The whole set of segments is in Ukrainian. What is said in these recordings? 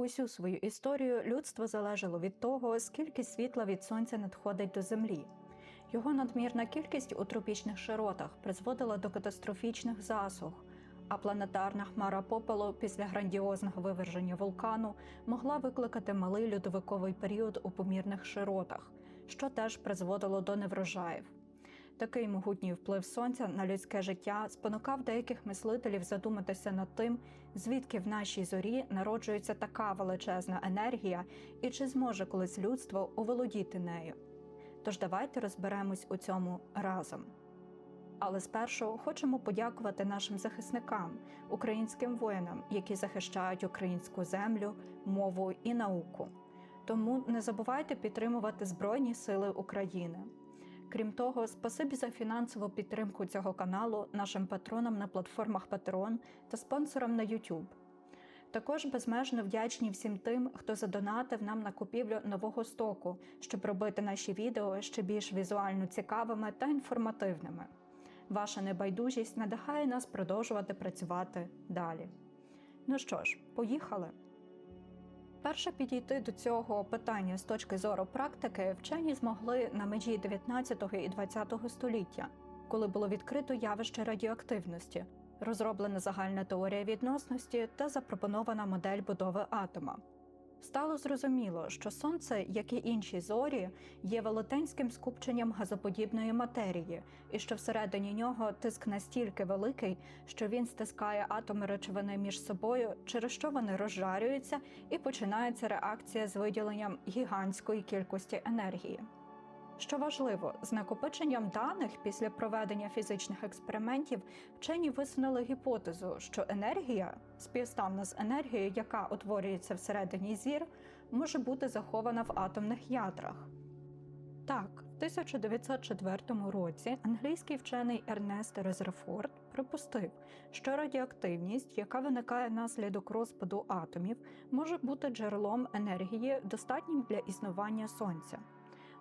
Усю свою історію людство залежало від того, скільки світла від сонця надходить до землі. Його надмірна кількість у тропічних широтах призводила до катастрофічних засух, а планетарна хмара попелу після грандіозного виверження вулкану могла викликати малий льодовиковий період у помірних широтах, що теж призводило до неврожаїв. Такий могутній вплив сонця на людське життя спонукав деяких мислителів задуматися над тим, звідки в нашій зорі народжується така величезна енергія і чи зможе колись людство оволодіти нею. Тож давайте розберемось у цьому разом. Але спершу хочемо подякувати нашим захисникам, українським воїнам, які захищають українську землю, мову і науку. Тому не забувайте підтримувати Збройні Сили України. Крім того, спасибі за фінансову підтримку цього каналу нашим патронам на платформах Patreon та спонсорам на YouTube. Також безмежно вдячні всім тим, хто задонатив нам на купівлю нового стоку, щоб робити наші відео ще більш візуально цікавими та інформативними. Ваша небайдужість надихає нас продовжувати працювати далі. Ну що ж, поїхали! Перше підійти до цього питання з точки зору практики вчені змогли на межі 19 і 20 століття, коли було відкрито явище радіоактивності, розроблена загальна теорія відносності та запропонована модель будови атома. Стало зрозуміло, що сонце, як і інші зорі, є велетенським скупченням газоподібної матерії, і що всередині нього тиск настільки великий, що він стискає атоми речовини між собою, через що вони розжарюються, і починається реакція з виділенням гігантської кількості енергії. Що важливо, з накопиченням даних після проведення фізичних експериментів вчені висунули гіпотезу, що енергія, співставна з енергією, яка утворюється всередині зір, може бути захована в атомних ядрах. Так, в 1904 році англійський вчений Ернест Резерфорд припустив, що радіоактивність, яка виникає внаслідок розпаду атомів, може бути джерелом енергії, достатнім для існування сонця.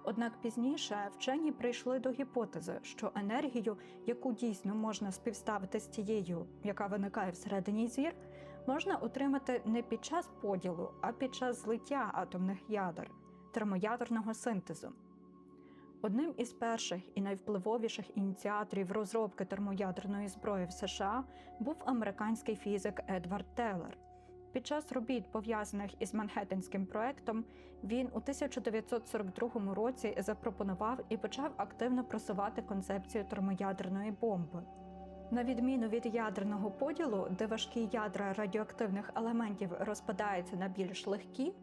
Однак пізніше вчені прийшли до гіпотези, що енергію, яку дійсно можна співставити з тією, яка виникає всередині зір, можна отримати не під час поділу, а під час злиття атомних ядер термоядерного синтезу. Одним із перших і найвпливовіших ініціаторів розробки термоядерної зброї в США був американський фізик Едвард Теллер. Під час робіт, пов'язаних із Манхеттенським проектом, він у 1942 році запропонував і почав активно просувати концепцію термоядерної бомби. На відміну від ядерного поділу, де важкі ядра радіоактивних елементів розпадаються на більш легкі,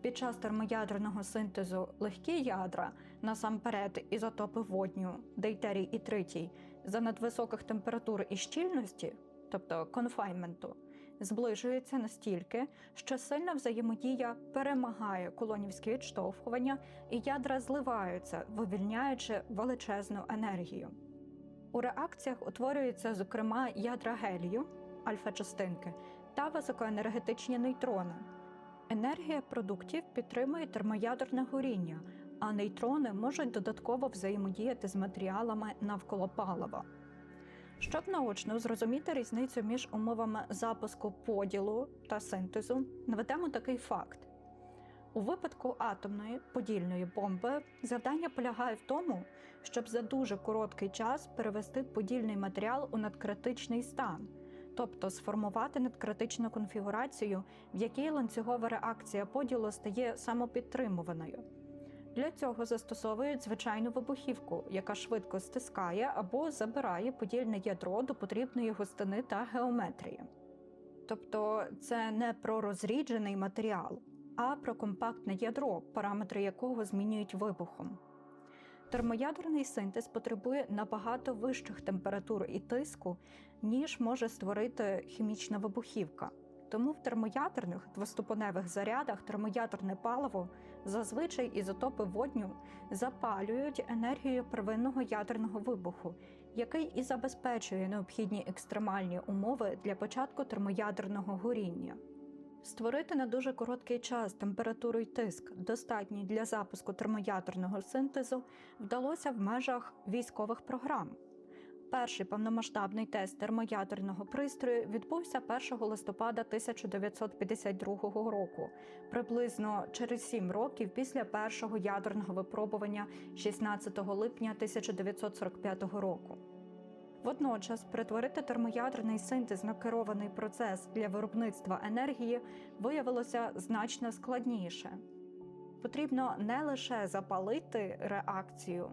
під час термоядерного синтезу легкі ядра, насамперед ізотопи водню, дейтерій і тритій, за надвисоких температур і щільності, тобто конфайменту, зближуються настільки, що сильна взаємодія перемагає колонівське відштовхування, і ядра зливаються, вивільняючи величезну енергію. У реакціях утворюються, зокрема, ядра гелію, альфа-частинки та високоенергетичні нейтрони. Енергія продуктів підтримує термоядерне горіння, а нейтрони можуть додатково взаємодіяти з матеріалами навколо палива. Щоб наочно зрозуміти різницю між умовами запуску поділу та синтезу, наведемо такий факт. У випадку атомної подільної бомби завдання полягає в тому, щоб за дуже короткий час перевести подільний матеріал у надкритичний стан, тобто сформувати надкритичну конфігурацію, в якій ланцюгова реакція поділу стає самопідтримуваною. Для цього застосовують звичайну вибухівку, яка швидко стискає або забирає подільне ядро до потрібної густини та геометрії. Тобто це не про розріджений матеріал, а про компактне ядро, параметри якого змінюють вибухом. Термоядерний синтез потребує набагато вищих температур і тиску, ніж може створити хімічна вибухівка. Тому в термоядерних двоступеневих зарядах термоядерне паливо, зазвичай ізотопи водню, запалюють енергію первинного ядерного вибуху, який і забезпечує необхідні екстремальні умови для початку термоядерного горіння. Створити на дуже короткий час температуру й тиск, достатні для запуску термоядерного синтезу, вдалося в межах військових програм. Перший повномасштабний тест термоядерного пристрою відбувся 1 листопада 1952 року, приблизно через сім років після першого ядерного випробування 16 липня 1945 року. Водночас перетворити термоядерний синтез на керований процес для виробництва енергії виявилося значно складніше. Потрібно не лише запалити реакцію,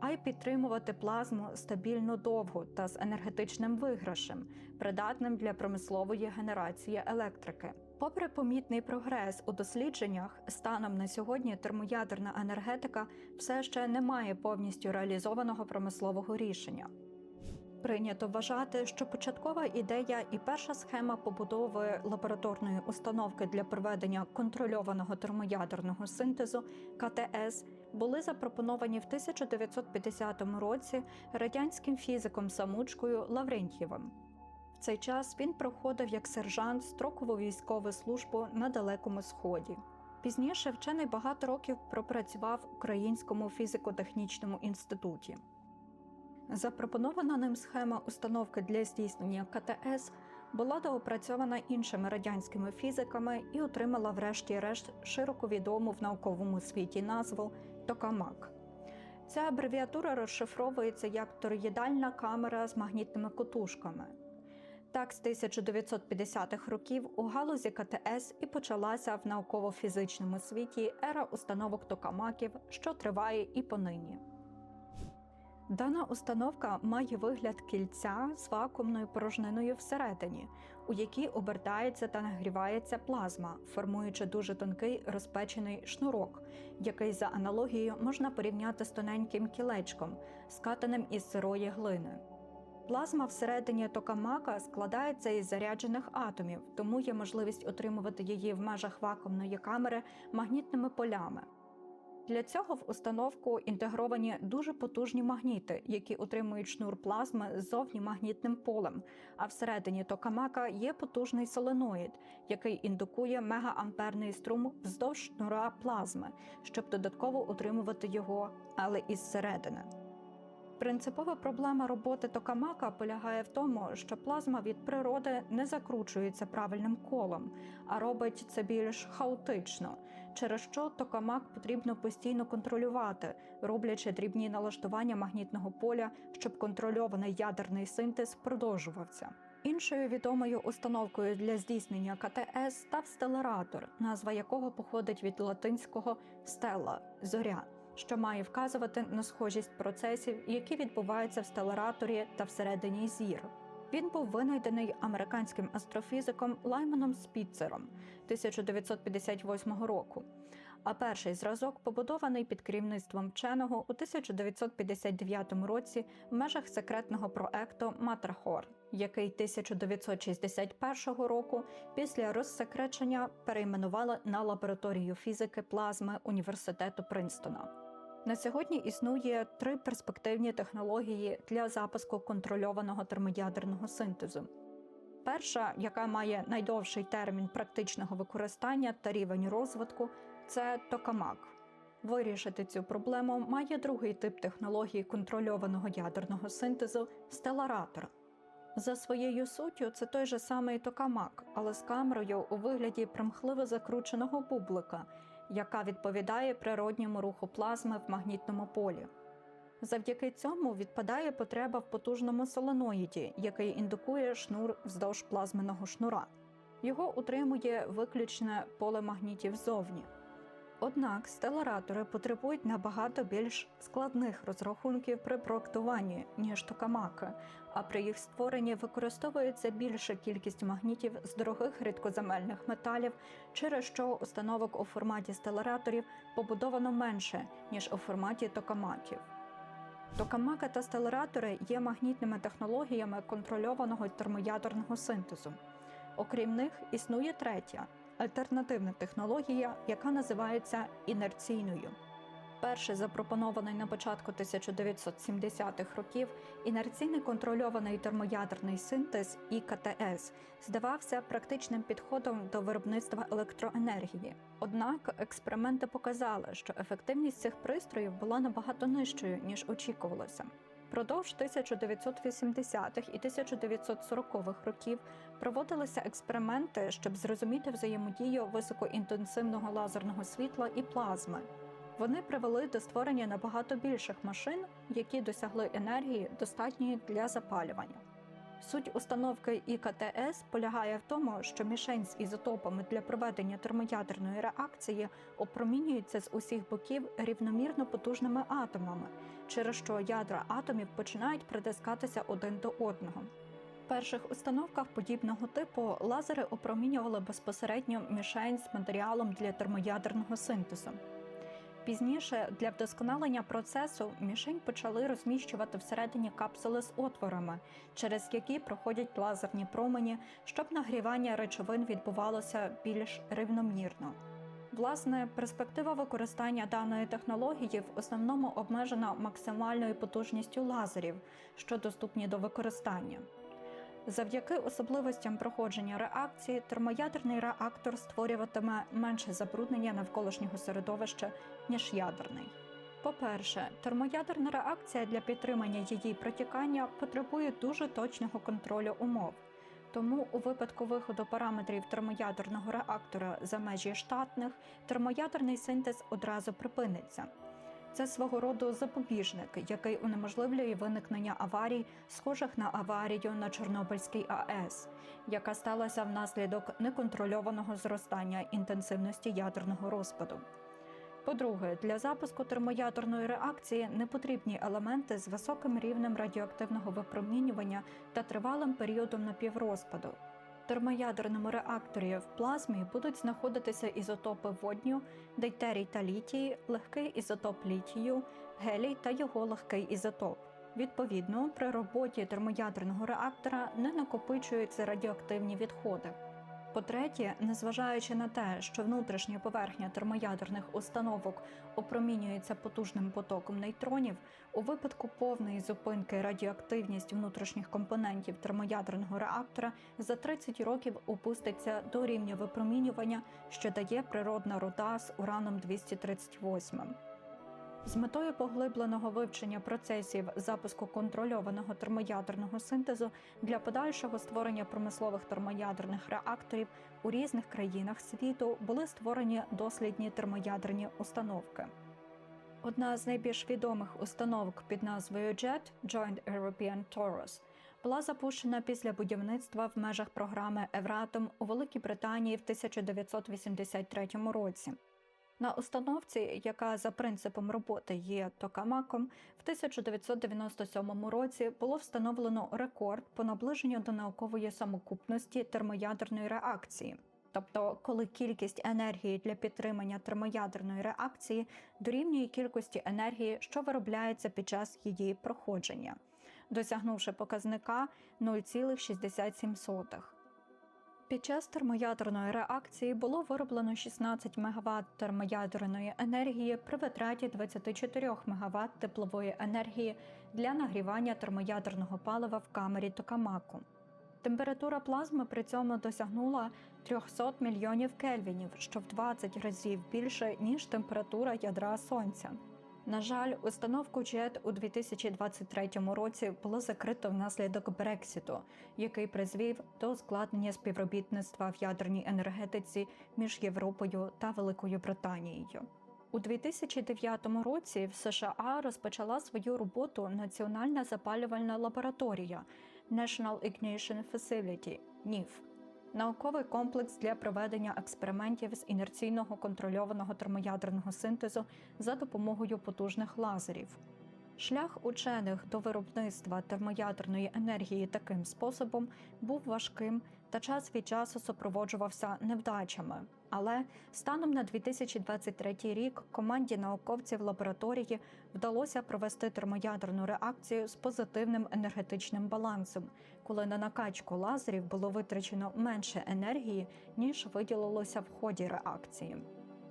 а й підтримувати плазму стабільно довго та з енергетичним виграшем, придатним для промислової генерації електрики. Попри помітний прогрес у дослідженнях, станом на сьогодні термоядерна енергетика все ще не має повністю реалізованого промислового рішення. Прийнято вважати, що початкова ідея і перша схема побудови лабораторної установки для проведення контрольованого термоядерного синтезу КТС були запропоновані в 1950 році радянським фізиком самучкою Лаврентьєвим. В цей час він проходив як сержант строкову військову службу на Далекому Сході. Пізніше вчений багато років пропрацював в Українському фізико-технічному інституті. Запропонована ним схема установки для здійснення КТС була доопрацьована іншими радянськими фізиками і отримала врешті-решт широко відому в науковому світі назву Токамак. Ця абревіатура розшифровується як тороїдальна камера з магнітними котушками. Так, з 1950-х років у галузі КТС і почалася в науково-фізичному світі ера установок токамаків, що триває і понині. Дана установка має вигляд кільця з вакуумною порожниною всередині, у якій обертається та нагрівається плазма, формуючи дуже тонкий розпечений шнурок, який за аналогією можна порівняти з тоненьким кілечком, скатаним із сирої глини. Плазма всередині токамака складається із заряджених атомів, тому є можливість отримувати її в межах вакуумної камери магнітними полями. Для цього в установку інтегровані дуже потужні магніти, які утримують шнур плазми ззовні магнітним полем. А всередині токамака є потужний соленоїд, який індукує мегаамперний струм вздовж шнура плазми, щоб додатково утримувати його, але із середини. Принципова проблема роботи токамака полягає в тому, що плазма від природи не закручується правильним колом, а робить це більш хаотично, через що токамак потрібно постійно контролювати, роблячи дрібні налаштування магнітного поля, щоб контрольований ядерний синтез продовжувався. Іншою відомою установкою для здійснення КТС став стелератор, назва якого походить від латинського стелла зоря що має вказувати на схожість процесів, які відбуваються в стелераторі та всередині зір. Він був винайдений американським астрофізиком Лайманом Спіцером 1958 року. А перший зразок побудований під керівництвом вченого у 1959 році в межах секретного проекту Матерхорн, який 1961 року після розсекречення перейменували на лабораторію фізики плазми університету Принстона. На сьогодні існує три перспективні технології для запуску контрольованого термоядерного синтезу. Перша, яка має найдовший термін практичного використання та рівень розвитку, це токамак. Вирішити цю проблему має другий тип технології контрольованого ядерного синтезу стеларатор. За своєю суттю, це той же самий токамак, але з камерою у вигляді примхливо закрученого бублика, яка відповідає природньому руху плазми в магнітному полі. Завдяки цьому відпадає потреба в потужному соленоїді, який індукує шнур вздовж плазменного шнура. Його утримує виключне поле магнітів ззовні. Однак стеларатори потребують набагато більш складних розрахунків при проектуванні, ніж токамаки, а при їх створенні використовується більша кількість магнітів з дорогих рідкоземельних металів, через що установок у форматі стелараторів побудовано менше, ніж у форматі токамаків. Токамака та стеларатори є магнітними технологіями контрольованого термоядерного синтезу. Окрім них, існує третя альтернативна технологія, яка називається інерційною. Перший запропонований на початку 1970-х років інерційний контрольований термоядерний синтез ІКТС здавався практичним підходом до виробництва електроенергії. Однак експерименти показали, що ефективність цих пристроїв була набагато нижчою ніж очікувалося. Упродовж 1980-х і 1940-х років проводилися експерименти, щоб зрозуміти взаємодію високоінтенсивного лазерного світла і плазми. Вони привели до створення набагато більших машин, які досягли енергії, достатньої для запалювання. Суть установки ІКТС полягає в тому, що мішень з ізотопами для проведення термоядерної реакції опромінюється з усіх боків рівномірно потужними атомами, через що ядра атомів починають притискатися один до одного. В перших установках подібного типу лазери опромінювали безпосередньо мішень з матеріалом для термоядерного синтезу. Пізніше для вдосконалення процесу мішень почали розміщувати всередині капсули з отворами, через які проходять лазерні промені, щоб нагрівання речовин відбувалося більш рівномірно. Власне, перспектива використання даної технології в основному обмежена максимальною потужністю лазерів, що доступні до використання. Завдяки особливостям проходження реакції, термоядерний реактор створюватиме менше забруднення навколишнього середовища, ніж ядерний. По-перше, термоядерна реакція для підтримання її протікання потребує дуже точного контролю умов. Тому у випадку виходу параметрів термоядерного реактора за межі штатних, термоядерний синтез одразу припиниться. Це свого роду запобіжник, який унеможливлює виникнення аварій, схожих на аварію на Чорнобильській АЕС, яка сталася внаслідок неконтрольованого зростання інтенсивності ядерного розпаду. По-друге, для запуску термоядерної реакції не потрібні елементи з високим рівнем радіоактивного випромінювання та тривалим періодом напіврозпаду. Термоядерному реакторі в плазмі будуть знаходитися ізотопи водню, дейтерій та літій, легкий ізотоп літію, гелій та його легкий ізотоп. Відповідно, при роботі термоядерного реактора не накопичуються радіоактивні відходи. По-третє, незважаючи на те, що внутрішня поверхня термоядерних установок опромінюється потужним потоком нейтронів, у випадку повної зупинки радіоактивність внутрішніх компонентів термоядерного реактора за 30 років опуститься до рівня випромінювання, що дає природна руда з ураном 238. З метою поглибленого вивчення процесів запуску контрольованого термоядерного синтезу для подальшого створення промислових термоядерних реакторів у різних країнах світу були створені дослідні термоядерні установки. Одна з найбільш відомих установок під назвою JET Joint European Torus була запущена після будівництва в межах програми Евратом у Великій Британії в 1983 році. На установці, яка за принципом роботи є токамаком, в 1997 році було встановлено рекорд по наближенню до наукової самокупності термоядерної реакції. Тобто, коли кількість енергії для підтримання термоядерної реакції дорівнює кількості енергії, що виробляється під час її проходження, досягнувши показника 0,67. Під час термоядерної реакції було вироблено 16 МВт термоядерної енергії при витраті 24 МВт теплової енергії для нагрівання термоядерного палива в камері Токамаку. Температура плазми при цьому досягнула 300 мільйонів кельвінів, що в 20 разів більше, ніж температура ядра Сонця. На жаль, установку JET у 2023 році було закрито внаслідок Брексіту, який призвів до ускладнення співробітництва в ядерній енергетиці між Європою та Великою Британією. У 2009 році в США розпочала свою роботу Національна запалювальна лабораторія National Ignition Facility NIF – науковий комплекс для проведення експериментів з інерційного контрольованого термоядерного синтезу за допомогою потужних лазерів. Шлях учених до виробництва термоядерної енергії таким способом був важким та час від часу супроводжувався невдачами. Але станом на 2023 рік команді науковців лабораторії вдалося провести термоядерну реакцію з позитивним енергетичним балансом, коли на накачку лазерів було витрачено менше енергії, ніж виділилося в ході реакції.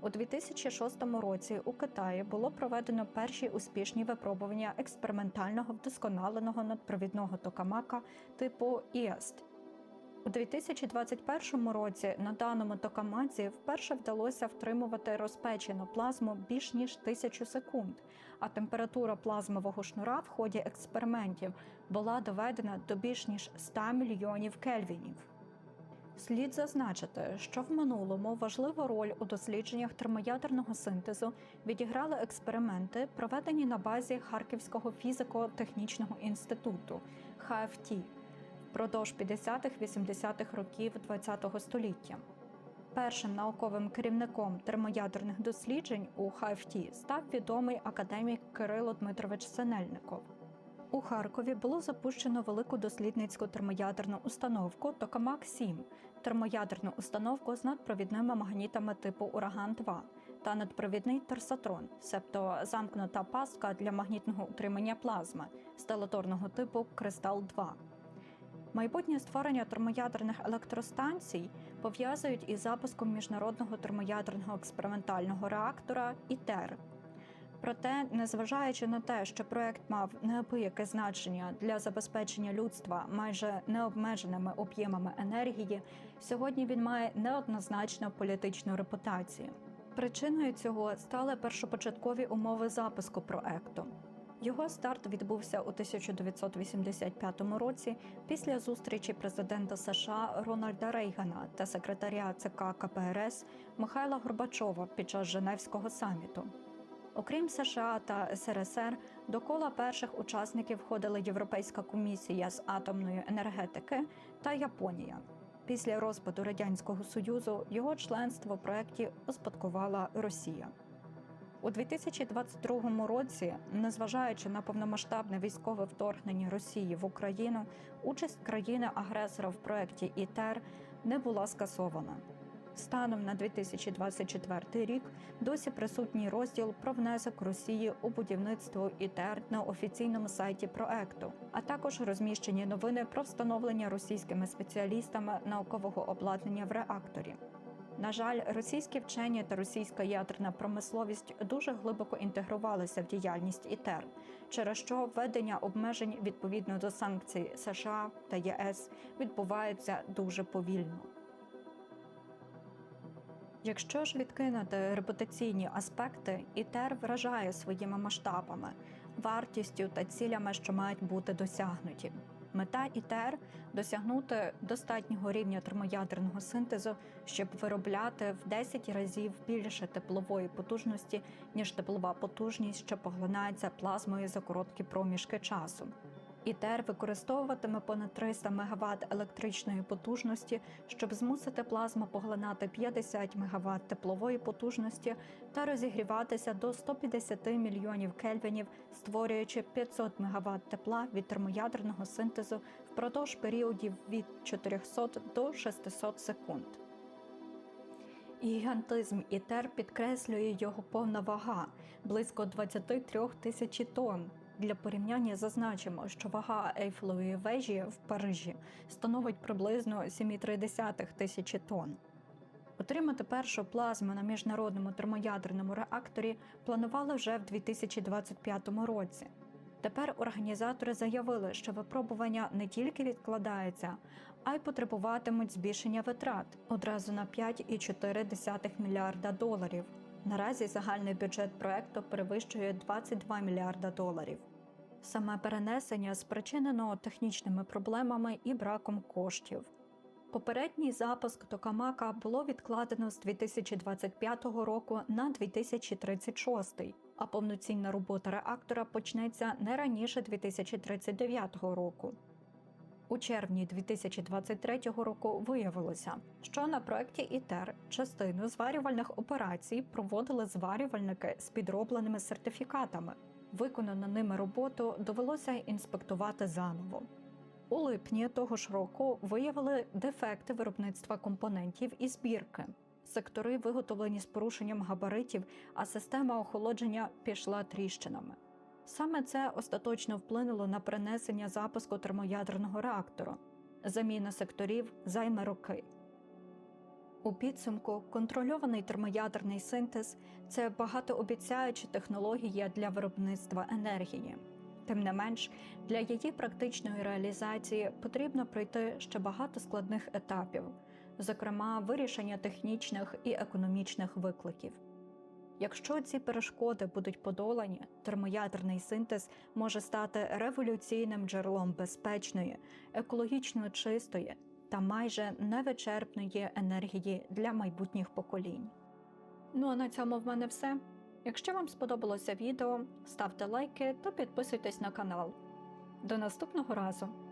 У 2006 році у Китаї було проведено перші успішні випробування експериментального вдосконаленого надпровідного токамака типу ІАСТ. У 2021 році на даному токамаці вперше вдалося втримувати розпечену плазму більш ніж тисячу секунд, а температура плазмового шнура в ході експериментів була доведена до більш ніж 100 мільйонів кельвінів. Слід зазначити, що в минулому важливу роль у дослідженнях термоядерного синтезу відіграли експерименти, проведені на базі Харківського фізико-технічного інституту ХФТ впродовж 50-80-х років ХХ століття. Першим науковим керівником термоядерних досліджень у ХФТ став відомий академік Кирило Дмитрович Синельников. У Харкові було запущено велику дослідницьку термоядерну установку Токамак-7, термоядерну установку з надпровідними магнітами типу Ураган-2 та надпровідний терсатрон, себто замкнута пастка для магнітного утримання плазми стелаторного типу Кристал-2. Майбутнє створення термоядерних електростанцій пов'язують із запуском міжнародного термоядерного експериментального реактора ІТЕР. Проте, незважаючи на те, що проект мав неабияке значення для забезпечення людства майже необмеженими об'ємами енергії, сьогодні він має неоднозначну політичну репутацію. Причиною цього стали першопочаткові умови запуску проекту. Його старт відбувся у 1985 році після зустрічі президента США Рональда Рейгана та секретаря ЦК КПРС Михайла Горбачова під час Женевського саміту. Окрім США та СРСР, до кола перших учасників входили Європейська комісія з атомної енергетики та Японія. Після розпаду радянського союзу його членство в проєкті успадкувала Росія. У 2022 році, незважаючи на повномасштабне військове вторгнення Росії в Україну, участь країни-агресора в проєкті ІТЕР не була скасована. Станом на 2024 рік досі присутній розділ про внесок Росії у будівництво ІТЕР на офіційному сайті проекту, а також розміщені новини про встановлення російськими спеціалістами наукового обладнання в реакторі. На жаль, російські вчені та російська ядерна промисловість дуже глибоко інтегрувалися в діяльність ІТЕР, через що введення обмежень відповідно до санкцій США та ЄС відбувається дуже повільно. Якщо ж відкинути репутаційні аспекти, ІТЕР вражає своїми масштабами, вартістю та цілями, що мають бути досягнуті. Мета ІТЕР досягнути достатнього рівня термоядерного синтезу, щоб виробляти в 10 разів більше теплової потужності, ніж теплова потужність, що поглинається плазмою за короткі проміжки часу. ІТЕР використовуватиме понад 300 МВт електричної потужності, щоб змусити плазму поглинати 50 МВт теплової потужності та розігріватися до 150 мільйонів кельвінів, створюючи 500 МВт тепла від термоядерного синтезу впродовж періодів від 400 до 600 секунд. Гігантизм ІТЕР підкреслює його повна вага близько 23 тисяч тонн. Для порівняння зазначимо, що вага Ейфелевої вежі в Парижі становить приблизно 7,3 тисячі тонн. Отримати першу плазму на міжнародному термоядерному реакторі планували вже в 2025 році. Тепер організатори заявили, що випробування не тільки відкладаються, а й потребуватимуть збільшення витрат одразу на 5,4 мільярда доларів. Наразі загальний бюджет проекту перевищує 22 мільярда доларів. Саме перенесення спричинено технічними проблемами і браком коштів. Попередній запуск Токамака було відкладено з 2025 року на 2036, а повноцінна робота реактора почнеться не раніше 2039 року. У червні 2023 року виявилося, що на проєкті ІТЕР частину зварювальних операцій проводили зварювальники з підробленими сертифікатами. Виконану ними роботу довелося інспектувати заново. У липні того ж року виявили дефекти виробництва компонентів і збірки. Сектори виготовлені з порушенням габаритів, а система охолодження пішла тріщинами. Саме це остаточно вплинуло на перенесення запуску термоядерного реактору. Заміна секторів займе роки. У підсумку контрольований термоядерний синтез це багатообіцяюча технологія для виробництва енергії. Тим не менш, для її практичної реалізації потрібно пройти ще багато складних етапів, зокрема вирішення технічних і економічних викликів. Якщо ці перешкоди будуть подолані, термоядерний синтез може стати революційним джерелом безпечної, екологічно чистої та майже невичерпної енергії для майбутніх поколінь. Ну а на цьому в мене все. Якщо вам сподобалося відео, ставте лайки та підписуйтесь на канал. До наступного разу!